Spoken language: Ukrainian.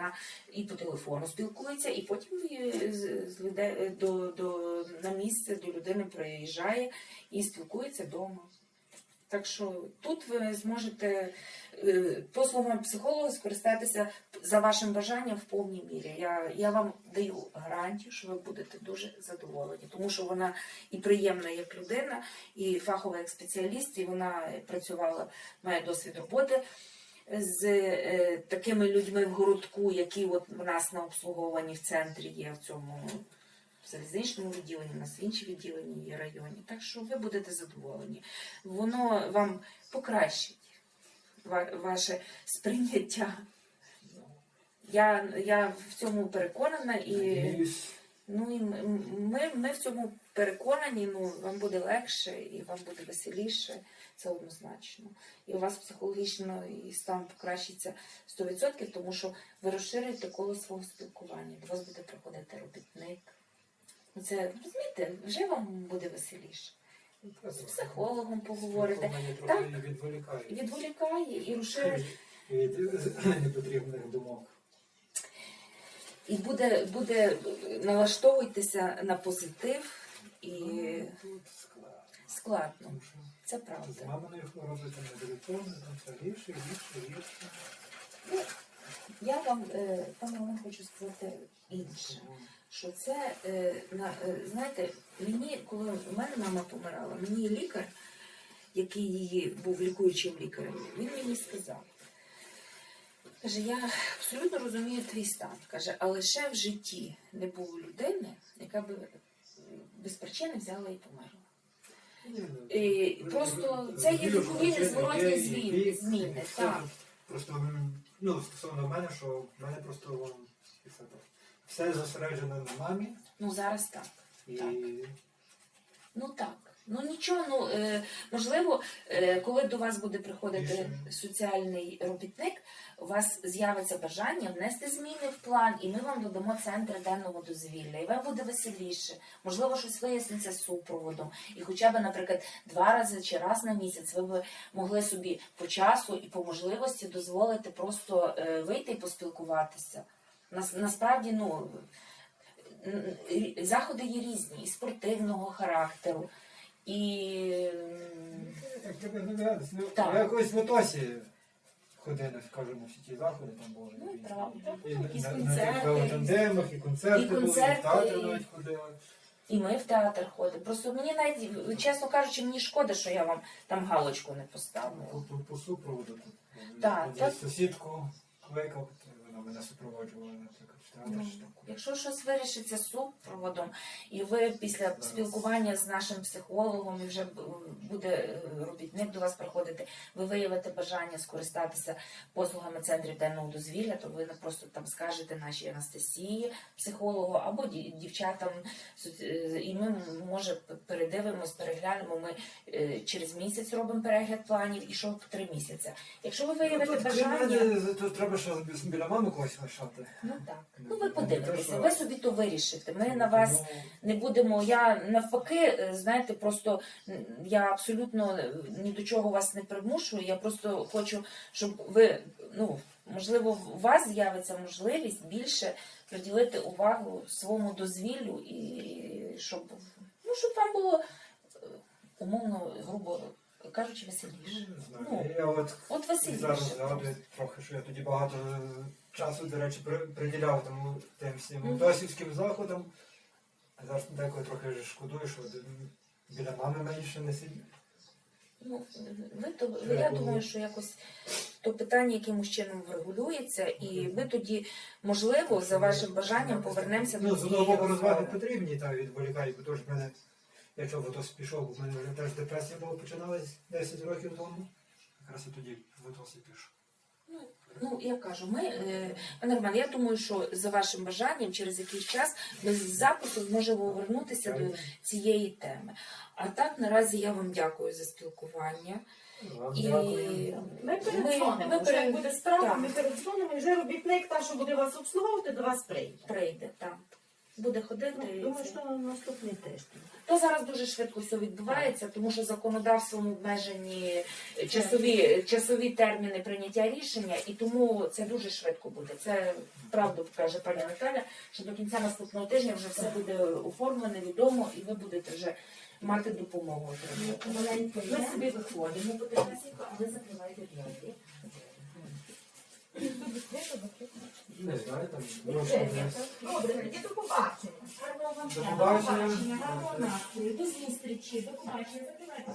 вона і по телефону спілкується, і потім з, з людей до, до на місце до людини приїжджає і спілкується вдома. Так що тут ви зможете е, послугами психолога скористатися за вашим бажанням в повній мірі. Я, я вам даю гарантію, що ви будете дуже задоволені, тому що вона і приємна як людина, і фахова як спеціаліст, і вона працювала, має досвід роботи з е, такими людьми в городку, які от у нас на обслуговуванні в центрі є в цьому залізничному відділенні, у нас в інші відділення є районі. Так що ви будете задоволені. Воно вам покращить ва- ваше сприйняття. Я, я в цьому переконана і. Ну і ми, ми в цьому переконані, ну вам буде легше і вам буде веселіше, це однозначно. І у вас психологічно і стан покращиться 100%, тому що ви розширюєте коло свого спілкування. До вас буде приходити робітник. Ну це розумієте, вже вам буде веселіше. З психологом поговорите, Так. відволікає відволікає і розширює. від непотрібних думок. І буде, буде налаштовуйтеся на позитив і складно. Це правда. маминою хворобою там не телефони, там все гірше, гірше, гірше. Ну, я вам, е, пане Олег, хочу сказати інше. Що це, е, на, е, знаєте, мені, коли у мене мама помирала, мені лікар, який її був лікуючим лікарем, він мені сказав. Каже, я абсолютно розумію твій стан. Каже, але ще в житті не було людини, яка би без причини взяла і померла. І просто це є відповідні зворотні зміни, зміни так. Просто ну, стосовно мене, що в мене просто. Все зосереджено на мамі Ну зараз так. і Так. Ну так. Ну нічого, ну е, можливо, е, коли до вас буде приходити соціальний робітник, у вас з'явиться бажання внести зміни в план, і ми вам додамо центр денного дозвілля. І вам буде веселіше. Можливо, щось виясниться з супроводом. І хоча б, наприклад, два рази чи раз на місяць ви б могли собі по часу і по можливості дозволити просто е, вийти і поспілкуватися. Нас, насправді, ну. Заходи є різні, і спортивного характеру, і Так. Ну. Я якось в Отосі ходили, скажімо, всі ті заходи там були. Ну, І- правда. І Якісь на, на концерти. велотандемах, і концерти, І були, і концерти, в театр і- навіть ходили. і ми в театр ходимо. Просто мені навіть, чесно кажучи, мені шкода, що я вам там галочку не По, поставила. по, по супроводу тут. Так, Я так. сусідку кликав, вона мене супроводжувала, наприклад, Ну. Якщо щось вирішиться з супроводом, і ви після спілкування з нашим психологом і вже буде е, робітник до вас приходити, ви виявите бажання скористатися послугами центрів денного дозвілля, то ви просто там скажете нашій Анастасії, психологу або ді- дівчатам, е, і ми може передивимось, переглянемо. Ми е, через місяць робимо перегляд планів і що в три місяці. Якщо ви виявите Ну, бажання. тут треба ще біля мами когось лишати. Ну так. Ну ви подивитеся, ви собі то вирішите. Ми на вас не будемо. Я навпаки, е, знаєте, просто я абсолютно е, ні до чого вас не примушую. Я просто хочу, щоб ви, ну можливо, у вас з'явиться можливість більше приділити увагу своєму дозвіллю і щоб ну щоб вам було е, умовно, грубо кажучи, веселіше. Не знаю. Ну, Я от От зараз веселіше. згадую трохи, що я тоді багато часу, до речі, при- приділяв тому тим всім Мгм. досвідським заходам. А зараз деколи трохи вже шкодую, що біля мами менше не сидів. Ну, ви то ви- я думаю, що якось то питання якимось чином врегулюється, і ми тоді, можливо, за вашим бажанням повернемося Ну, до з цієї одного боку розваги розмови. потрібні, та відволікають, бо теж в мене, якщо АТОС пішов, бо в мене вже теж депресія була починалась 10 років тому. Якраз я тоді в АТОС і пішов. Ну, я кажу, ми, е, пане Роман, я думаю, що за вашим бажанням через якийсь час ми з запису зможемо повернутися до цієї теми. А так наразі я вам дякую за спілкування. Вам І дякую. Ми передзвонимо. ми вже пере- як буде справа, так. ми передзвонимо, і вже робітник, та, що буде вас обслуговувати, до вас прийде. прийде там. Буде ходити. Ну, і Думаю, це. що на наступний тиждень. То зараз дуже швидко все відбувається, тому що законодавством обмежені часові, часові терміни прийняття рішення, і тому це дуже швидко буде. Це правду каже пані Наталя, що до кінця наступного тижня вже все буде оформлене, відомо, і ви будете вже мати допомогу. Маленько Ми собі виходимо потихесенько, а ви закривайте двері. Не знаю, там Добре, тоді до побачення. Гарного вам До побачення. гарного настрою, до зустрічі, до побачення. Закривайте.